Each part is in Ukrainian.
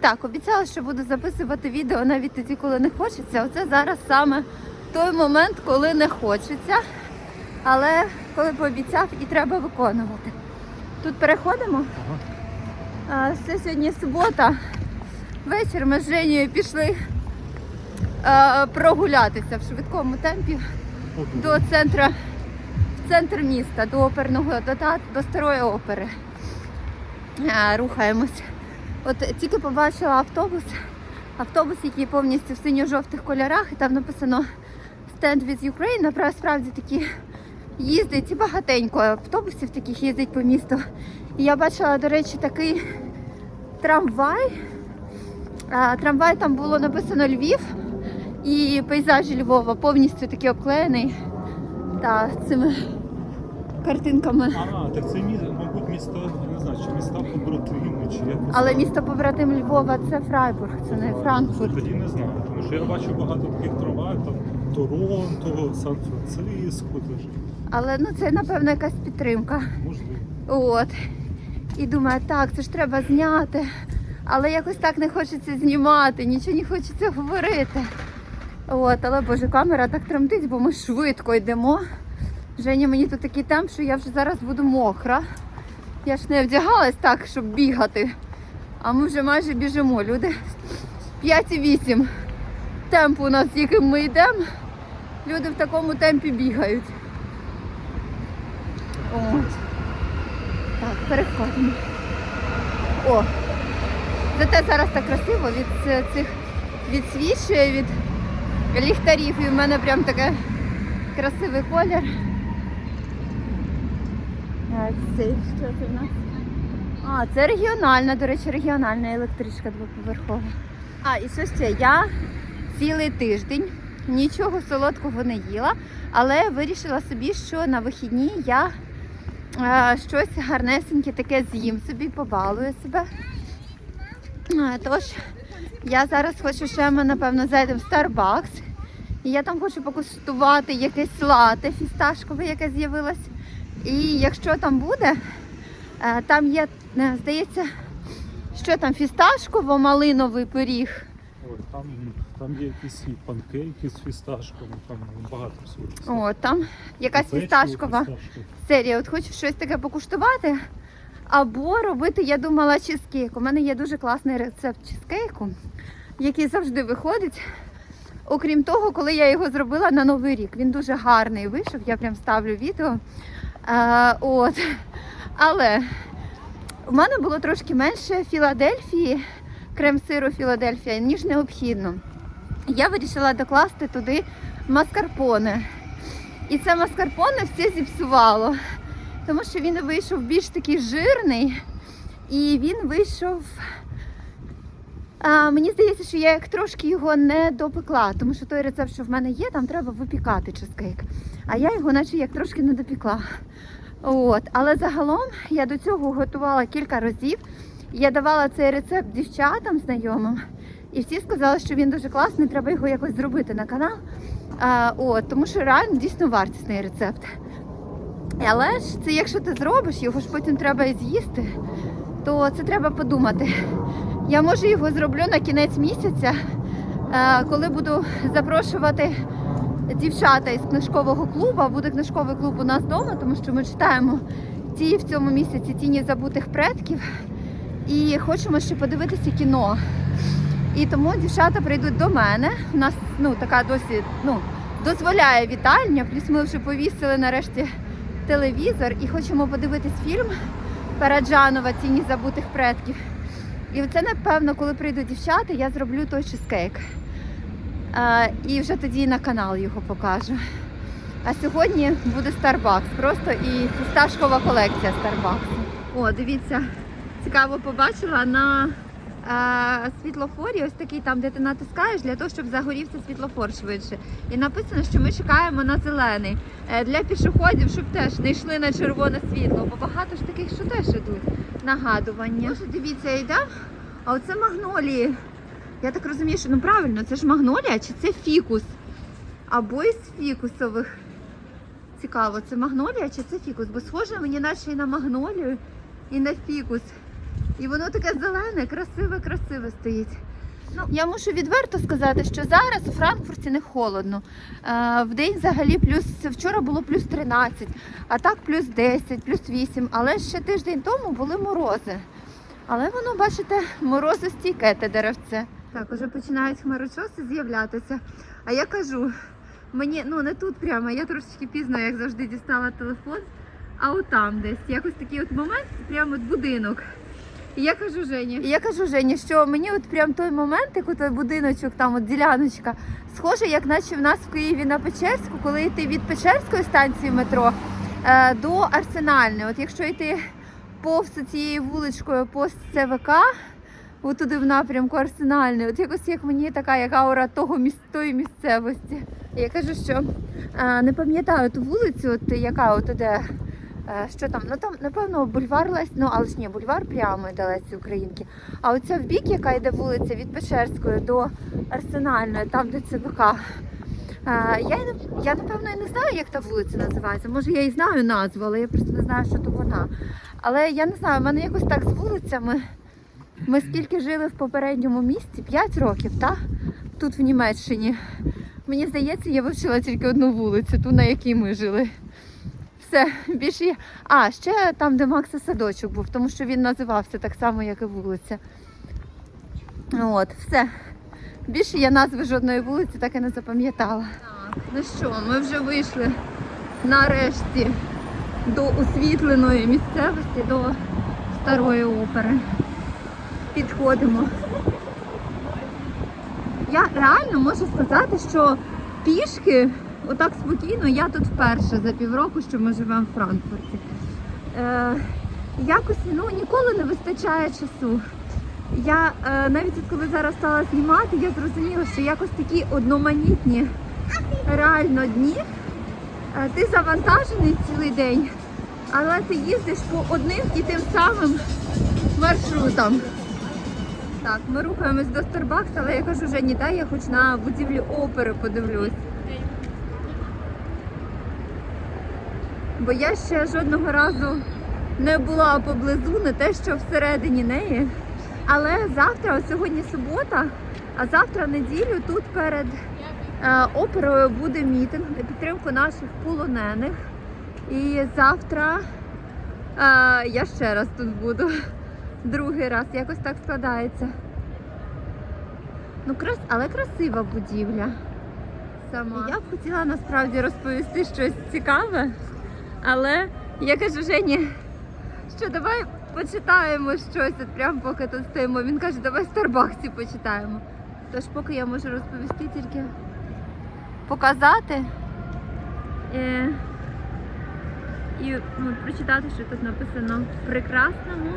Так, обіцяла, що буду записувати відео навіть тоді, коли не хочеться. Оце зараз саме той момент, коли не хочеться. Але коли пообіцяв і треба виконувати. Тут переходимо. А, Це сьогодні субота. Вечір ми з Женєю пішли прогулятися в швидкому темпі до центру, в центр міста, до оперного, до, до старої опери. Рухаємось. От тільки побачила автобус, автобус, який повністю в синьо-жовтих кольорах, і там написано Stand with Ukraine. Направ- Справді такі їздить і багатенько автобусів таких їздить по місту. І я бачила, до речі, такий трамвай. Трамвай там було написано Львів і пейзажі Львова повністю такий обклеєний та цими картинками. А, так це мабуть, місто, знаю, чи міста побратими, чи якось. Але місто побратим Львова це Фрайбург, це не Франкфурт. Тоді не знаю, тому що я бачу багато таких трамваїв, там Торонто, Сан-Франциско, теж, Але ну це напевно якась підтримка. можливо. От. І думаю, так, це ж треба зняти. Але якось так не хочеться знімати, нічого не хочеться говорити. От, але боже, камера так тремтить, бо ми швидко йдемо. Женя, мені тут такий темп, що я вже зараз буду мокра. Я ж не вдягалась так, щоб бігати. А ми вже майже біжимо. Люди 5,8 темп у нас, яким ми йдемо. Люди в такому темпі бігають. От. Так, переходимо. О! Зате зараз так красиво від ц- цих відсвічує від ліхтарів. І в мене прям таке красивий колір. Це що це в нас? А, це регіональна, до речі, регіональна електричка двоповерхова. А, і що? Я цілий тиждень нічого солодкого не їла, але вирішила собі, що на вихідні я е, щось гарнесеньке таке з'їм собі, побалую себе. Е, Тож я зараз хочу ще ми, напевно, зайдемо в Starbucks. І я там хочу покуштувати якесь лате фісташкове, яке з'явилось. І якщо там буде, е, там є, здається, що там фісташково-малиновий пиріг. Там, там є якісь і панкейки з фісташками, там багато всього. О, там якась фісташкова фісташкове. серія. От хочу щось таке покуштувати. Або робити, я думала, чизкейк. У мене є дуже класний рецепт чизкейку, який завжди виходить. Окрім того, коли я його зробила на Новий рік. Він дуже гарний вийшов, я прям ставлю відео. А, от. Але в мене було трошки менше Філадельфії, крем-сиру Філадельфія, ніж необхідно. Я вирішила докласти туди маскарпоне. І це маскарпоне все зіпсувало, тому що він вийшов більш такий жирний, і він вийшов. А, мені здається, що я як трошки його не допекла, тому що той рецепт, що в мене є, там треба випікати чизкейк. А я його наче як трошки не допікла. От. Але загалом я до цього готувала кілька разів. Я давала цей рецепт дівчатам знайомим, і всі сказали, що він дуже класний, треба його якось зробити на канал. А, от, тому що реально дійсно вартісний рецепт. Але ж це якщо ти зробиш, його ж потім треба і з'їсти, то це треба подумати. Я може його зроблю на кінець місяця, е, коли буду запрошувати дівчата із книжкового клубу. Буде книжковий клуб у нас вдома, тому що ми читаємо ті в цьому місяці тіні забутих предків. І хочемо ще подивитися кіно. І тому дівчата прийдуть до мене. У нас ну, така досі ну, дозволяє вітальня. Плюс ми вже повісили нарешті телевізор і хочемо подивитись фільм Параджанова Тіні забутих предків. І це, напевно, коли прийдуть дівчата, я зроблю той чизкейк. Е, і вже тоді на канал його покажу. А сьогодні буде Starbucks, просто і фісташкова колекція Starbucks. О, дивіться, цікаво побачила на е, світлофорі, ось такий там, де ти натискаєш для того, щоб загорівся світлофор швидше. І написано, що ми чекаємо на зелений. Е, для пішоходів, щоб теж не йшли на червоне світло, бо багато ж таких, що теж ідуть. Нагадування. Боже, дивіться, йде. а оце магнолії. Я так розумію, що ну правильно, це ж магнолія чи це фікус? Або із фікусових. Цікаво, це магнолія чи це фікус? Бо схоже мені наче і на магнолію, і на фікус. І воно таке зелене, красиве, красиве стоїть. Ну, я мушу відверто сказати, що зараз у Франкфурті не холодно. Е, в день взагалі плюс вчора було плюс 13, а так плюс 10, плюс 8. Але ще тиждень тому були морози. Але воно, бачите, морозостійке те деревце. Так, уже починають хмарочоси з'являтися. А я кажу, мені ну не тут прямо, я трошечки пізно, як завжди, дістала телефон, а отам десь. Якось такий от момент, прямо от будинок. І я кажу Жені. І я кажу Жені, що мені от прям той момент, як той будиночок, там от діляночка, схоже, як наче в нас в Києві на Печерську, коли йти від Печерської станції метро е, до Арсенальної. От якщо йти повз цією вуличкою, повз ЦВК, отуди в напрямку Арсенальної, от якось як мені така як аура того міс... тої місцевості. Я кажу, що е, не пам'ятаю ту вулицю, от яка от іде. Е, Що там? Ну там, напевно, бульвар Лесь, ну але ж ні, бульвар прямо йде Лесі Українки. А оця в бік, яка йде вулиця від Печерської до Арсенальної, там де ЦВК. е, Я, я напевно і не знаю, як та вулиця називається. Може, я і знаю назву, але я просто не знаю, що то вона. Але я не знаю, в мене якось так з вулицями. Ми скільки жили в попередньому місті? 5 років, так? Тут в Німеччині. Мені здається, я вивчила тільки одну вулицю, ту, на якій ми жили. Все, більше я. А, ще там, де Макса садочок був, тому що він називався так само, як і вулиця. От, все. Більше я назви жодної вулиці так і не запам'ятала. Так, ну що, ми вже вийшли нарешті до освітленої місцевості, до старої опери. Підходимо. Я реально можу сказати, що пішки отак спокійно я тут вперше за півроку, що ми живемо в Франкфурті. Е, якось ну, ніколи не вистачає часу. Я е, навіть от коли зараз стала знімати, я зрозуміла, що якось такі одноманітні реально дні. Е, ти завантажений цілий день, але ти їздиш по одним і тим самим маршрутам. Так, ми рухаємось до Starbucks, але я кажу, Жені, дай я хоч на будівлю опери подивлюсь. Бо я ще жодного разу не була поблизу, не те, що всередині неї. Але завтра, сьогодні субота, а завтра неділю тут перед е, оперою буде мітинг на підтримку наших полонених. І завтра е, я ще раз тут буду. Другий раз, якось так складається. Ну, крас... але красива будівля. Сама. Я б хотіла насправді розповісти щось цікаве, але я кажу Жені, що давай почитаємо щось, от прямо поки тут стоїмо. Він каже, давай Старбаксі почитаємо. Тож поки я можу розповісти, тільки показати е, і ну, прочитати, що тут написано в прекрасному,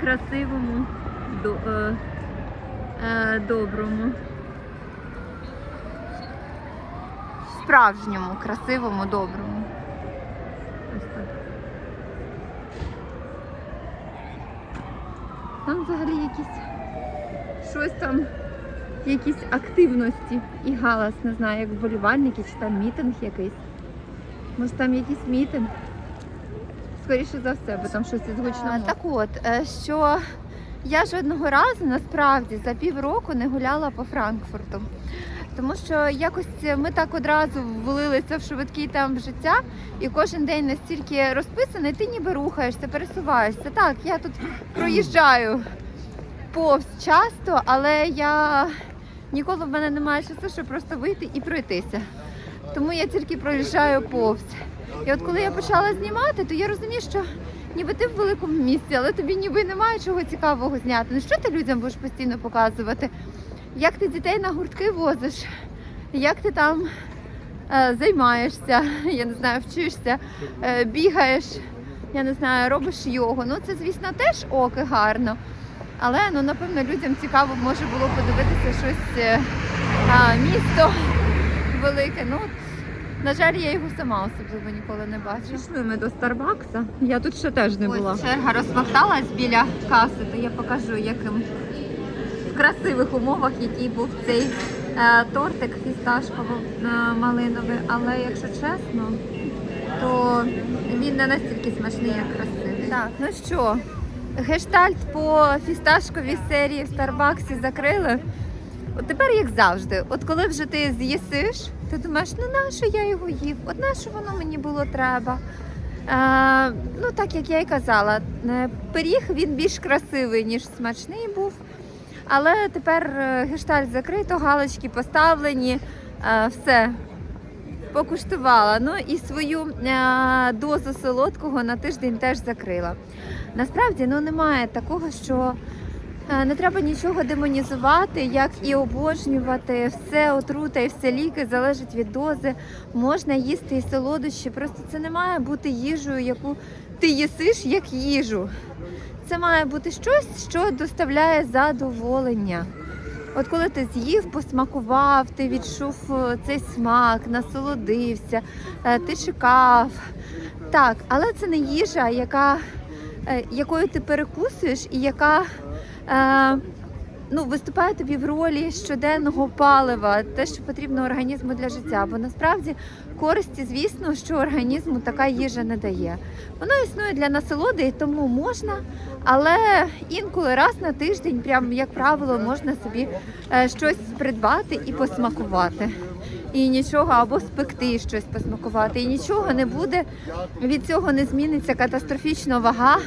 красивому, до, е, е, доброму. Справжньому, красивому, доброму. Ось так. Там взагалі якісь щось там, якісь активності і галас, не знаю, як вболівальники, чи там мітинг якийсь. Може там якийсь мітинг. Скоріше за все, бо там щось із гучного. Так от, е, що я жодного разу насправді за півроку не гуляла по Франкфурту. Тому що якось ми так одразу влилися в швидкий темп життя, і кожен день настільки розписаний, ти ніби рухаєшся, пересуваєшся. Так, я тут проїжджаю повз часто, але я ніколи в мене немає часу, щоб просто вийти і пройтися. Тому я тільки проїжджаю повз. І от коли я почала знімати, то я розумію, що ніби ти в великому місці, але тобі ніби немає чого цікавого зняти. Ну що ти людям будеш постійно показувати? Як ти дітей на гуртки возиш? Як ти там е, займаєшся? Я не знаю, вчишся, е, бігаєш, я не знаю, робиш йогу. Ну це, звісно, теж ок і гарно. Але ну, напевно людям цікаво може було подивитися щось е, а, місто велике. Ну, на жаль, я його сама особливо ніколи не бачила. Пішли ми до Старбакса. Я тут ще теж не була. Ось черга розмахталась біля каси, то я покажу, яким красивих умовах, який був цей е, тортик фісташково-малиновий. Але якщо чесно, то він не настільки смачний, як красивий. Так, ну що, Гештальт по фісташковій серії в Старбаксі закрили. От тепер як завжди, от коли вже ти з'їсиш, ти думаєш, ну нащо я його їв? От нащо воно мені було треба? Е, ну, так як я і казала, е, пиріг він більш красивий, ніж смачний був. Але тепер е, гештальт закрито, галочки поставлені, е, все. Покуштувала. Ну і свою е, дозу солодкого на тиждень теж закрила. Насправді ну, немає такого, що не треба нічого демонізувати, як і обожнювати. Все отрута і все ліки залежить від дози. Можна їсти і солодощі. Просто це не має бути їжею, яку ти їсиш як їжу. Це має бути щось, що доставляє задоволення. От коли ти з'їв, посмакував, ти відчув е, цей смак, насолодився, е, ти чекав. Так, але це не їжа, яка, е, якою ти перекусуєш і яка е, ну, виступає тобі в ролі щоденного палива, те, що потрібно організму для життя. Бо насправді користі, звісно, що організму така їжа не дає. Вона існує для насолоди, і тому можна, але інколи раз на тиждень, прям як правило, можна собі е, щось придбати і посмакувати. І нічого або спекти щось посмакувати, і нічого не буде. Від цього не зміниться катастрофічно вага.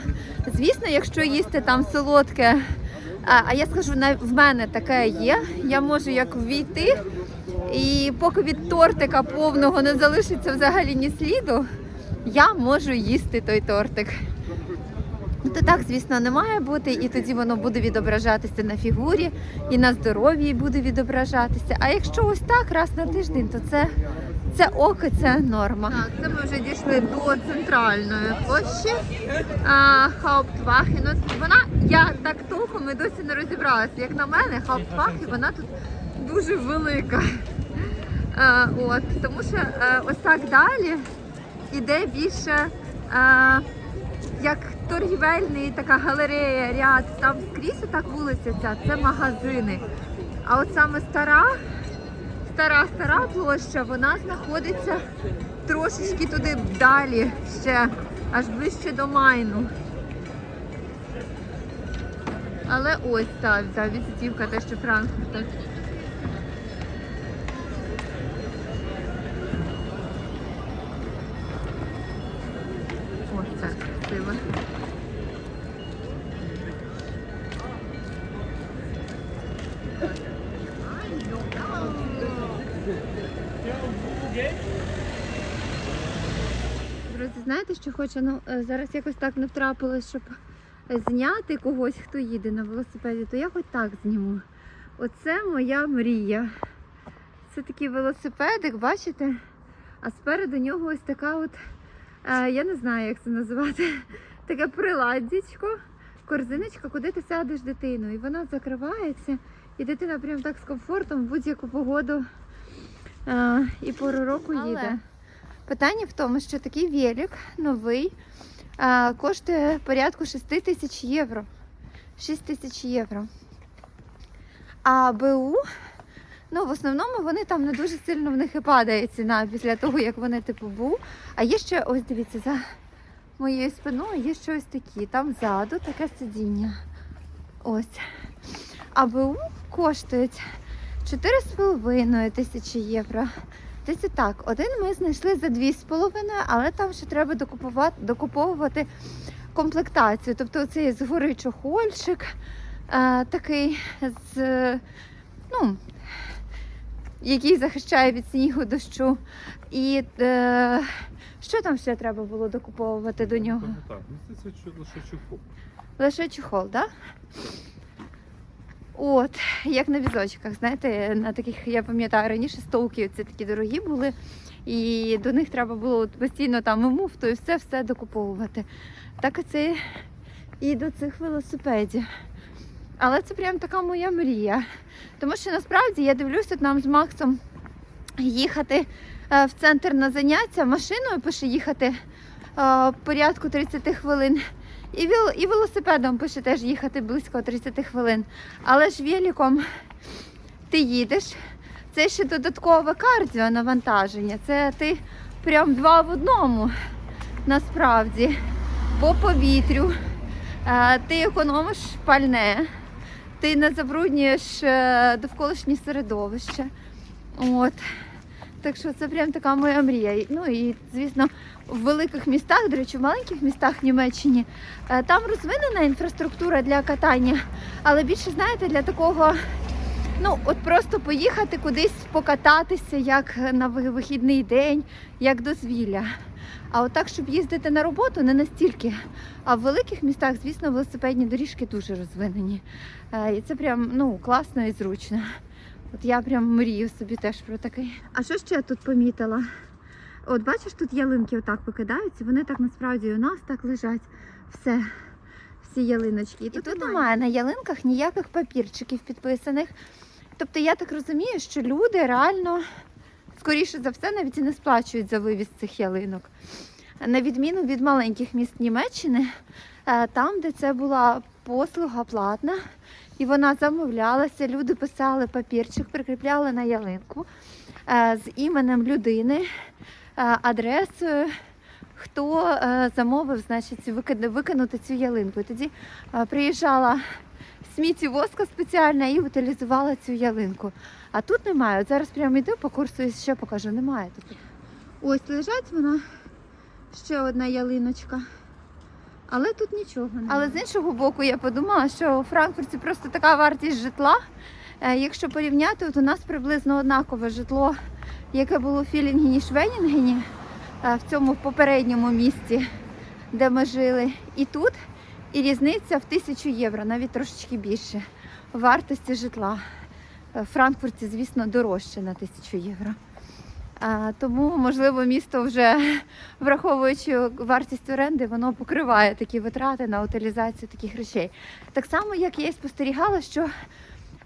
Звісно, якщо їсти там солодке, а, а я скажу, в мене таке є. Я можу як ввійти, і поки від тортика повного не залишиться взагалі ні сліду, я можу їсти той тортик. Ну, То так, звісно, не має бути, і тоді воно буде відображатися на фігурі, і на здоров'ї буде відображатися. А якщо ось так, раз на тиждень, то це, це ок, і це норма. Так, це ми вже дійшли до центральної площі а, Хауптвахи. Ну, вона, я так толком і досі не розібралася. Як на мене, Хауптвахи, вона тут дуже велика. А, от, тому що е, ось так далі іде більше. е, як торгівельний така галерея, ряд, там скрізь так вулиця ця, це магазини. А от саме стара, стара, стара площа, вона знаходиться трошечки туди далі, ще аж ближче до Майну. Але ось та, та візитівка те, що Франкфурта. Ось так красиво. Друзі, знаєте, що хочу? Ну, е, зараз якось так не втрапилось, щоб зняти когось, хто їде на велосипеді, то я хоч так зніму. Оце моя мрія. Це такий велосипедик, бачите? А спереду нього ось така от, е, я не знаю, як це називати, таке приладдячко, корзиночка, куди ти садиш дитину. І вона закривається, і дитина прям так з комфортом в будь-яку погоду е, і пору року Але- їде. Питання в тому, що такий велик новий коштує порядку 6 тисяч євро. 6 тисяч євро. А БУ, ну в основному вони там не дуже сильно в них і падає ціна після того, як вони типу БУ. А є ще, ось дивіться, за моєю спиною є ще ось такі. Там ззаду таке сидіння. Ось. А БУ коштують 4,5 тисячі євро. Десь так, один ми знайшли за 2,5, але там ще треба докупувати, докуповувати комплектацію. Тобто цей згори чохольчик е, такий з ну, який захищає від снігу дощу. І е, що там ще треба було докуповувати до нього? Так, ну це чу- лише чухол. Лише чохол, так? От, як на візочках, знаєте, на таких, я пам'ятаю, раніше столки це такі дорогі були, і до них треба було постійно там і муфту, і все все докуповувати. Так і це і до цих велосипедів. Але це прям така моя мрія. Тому що насправді я дивлюся, нам з Максом їхати е, в центр на заняття машиною пише їхати е, порядку 30 хвилин. І, віл, і велосипедом пише теж їхати близько 30 хвилин. Але ж великом ти їдеш, це ще додаткове кардіо навантаження. Це ти прям два в одному насправді. По повітрю, Е, Ти економиш пальне, ти не забруднюєш е, довколишнє середовище. От. Так що це прям така моя мрія. Ну і звісно, в великих містах, до речі, в маленьких містах в Німеччині, е, там розвинена інфраструктура для катання, але більше, знаєте, для такого, ну, от просто поїхати кудись покататися, як на вихідний день, як дозвілля. А от так, щоб їздити на роботу, не настільки. А в великих містах, звісно, велосипедні доріжки дуже розвинені. Е, І це прям ну, класно і зручно. От я прям мрію собі теж про такий. А що ще я тут помітила? От бачиш, тут ялинки отак викидаються, вони так насправді у нас так лежать. Все, всі ялиночки. І тут, немає на ялинках ніяких папірчиків підписаних. Тобто я так розумію, що люди реально, скоріше за все, навіть і не сплачують за вивіз цих ялинок. На відміну від маленьких міст Німеччини, е, там, де це була послуга платна, і вона замовлялася, люди писали папірчик, прикріпляли на ялинку е, з іменем людини, е, адресою, хто е, замовив значить, викинути цю ялинку. І тоді приїжджала сміттєвозка спеціальна і утилізувала цю ялинку. А тут немає. От зараз прямо йду по курсу і ще покажу. Немає тут. Ось лежать вона, ще одна ялиночка. Але тут нічого немає. Але з іншого боку, я подумала, що у Франкфурті просто така вартість житла. Е, Якщо порівняти, от у нас приблизно однакове житло, яке було в Філінгені Швенінгені, е, в цьому попередньому місті, де ми жили. І тут, і різниця в тисячу євро, навіть трошечки більше вартості житла. Е, В Франкфурті, звісно, дорожче на тисячу євро. Тому, можливо, місто вже враховуючи вартість оренди, воно покриває такі витрати на утилізацію таких речей. Так само, як я і спостерігала, що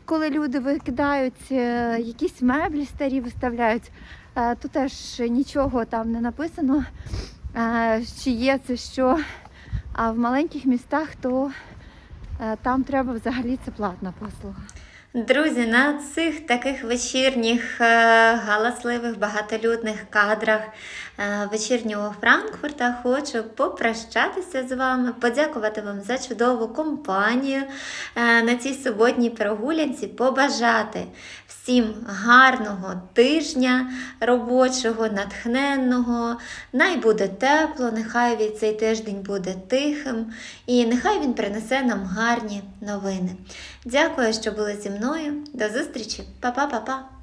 коли люди викидають е, якісь меблі старі, виставляють, е, то теж нічого там не написано, е, чи є це що. А в маленьких містах то там треба взагалі це платна послуга. Друзі, на цих таких вечірніх, е, галасливих, багатолюдних кадрах е, вечірнього Франкфурта хочу попрощатися з вами, подякувати вам за чудову компанію е, на цій суботній прогулянці, побажати всім гарного тижня робочого, натхненного. Най буде тепло, нехай від цей тиждень буде тихим і нехай він принесе нам гарні новини. Дякую, що були зі мною. До зустрічі, Па-па-па-па!